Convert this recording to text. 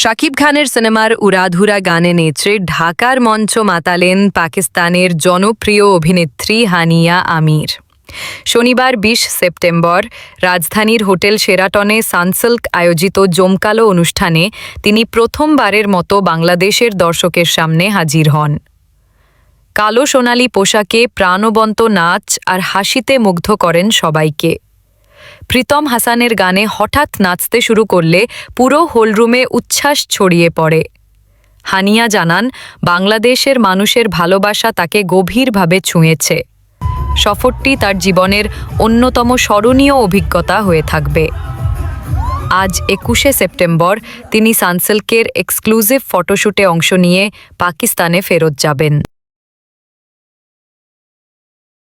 শাকিব খানের সিনেমার উড়াধুরা গানে নেচে ঢাকার মঞ্চ মাতালেন পাকিস্তানের জনপ্রিয় অভিনেত্রী হানিয়া আমির। শনিবার বিশ সেপ্টেম্বর রাজধানীর হোটেল শেরাটনে সানসিল্ক আয়োজিত জমকালো অনুষ্ঠানে তিনি প্রথমবারের মতো বাংলাদেশের দর্শকের সামনে হাজির হন। কালো সোনালি পোশাকে প্রাণবন্ত নাচ আর হাসিতে মুগ্ধ করেন সবাইকে। প্রীতম হাসানের গানে হঠাৎ নাচতে শুরু করলে পুরো হোলরুমে উচ্ছ্বাস ছড়িয়ে পড়ে। হানিয়া জানান, বাংলাদেশের মানুষের ভালোবাসা তাকে গভীরভাবে ছুঁয়েছে। সফরটি তার জীবনের অন্যতম স্মরণীয় অভিজ্ঞতা হয়ে থাকবে। আজ একুশে সেপ্টেম্বর, তিনি সানসিল্কের এক্সক্লুসিভ ফটোশ্যুটে অংশ নিয়ে পাকিস্তানে ফেরত যাবেন।